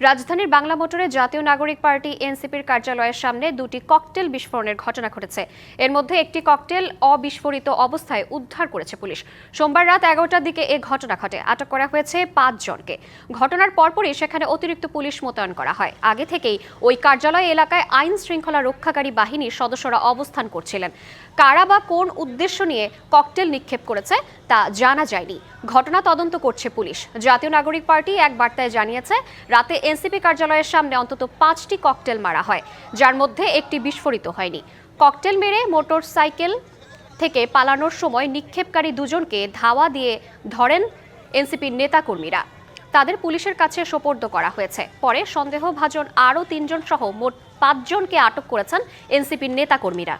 রাজধানীর বাংলা মোটরে জাতীয় নাগরিক পার্টি এনসিপির কার্যালয়ের সামনে দুটি ককটেল বিস্ফোরণের ঘটনা ঘটেছে। এর মধ্যে একটি ককটেল অবিস্ফোরিত অবস্থায় উদ্ধার করেছে পুলিশ। সোমবার রাত এগারোটার দিকে এ ঘটনা ঘটে। আটক করা হয়েছে পাঁচ জনকে। ঘটনার পরপরই সেখানে অতিরিক্ত পুলিশ মোতায়েন করা হয়। আগে থেকেই ওই কার্যালয় এলাকায় আইন শৃঙ্খলা রক্ষাকারী বাহিনীর সদস্যরা অবস্থান করছিলেন। কারা বা কোন উদ্দেশ্য নিয়ে ককটেল নিক্ষেপ করেছে তা জানা যায়নি। ঘটনা তদন্ত করছে পুলিশ। জাতীয় নাগরিক পার্টি এক বার্তায় জানিয়েছে, রাতে এনসিপি কার্যালয়ের সামনে অন্তত পাঁচটি ককটেল মারা হয়, যার মধ্যে একটি বিস্ফোরিত হয়নি। ককটেল মেরে মোটর সাইকেল থেকে পালানোর সময় নিক্ষেপকারী দুজনকে ধাওয়া দিয়ে ধরেন এনসিপির নেতাকর্মীরা। তাদের পুলিশের কাছে সোপর্দ করা হয়েছে। পরে সন্দেহভাজন আরও তিনজন সহ মোট পাঁচজনকে আটক করেছেন এনসিপির নেতাকর্মীরা।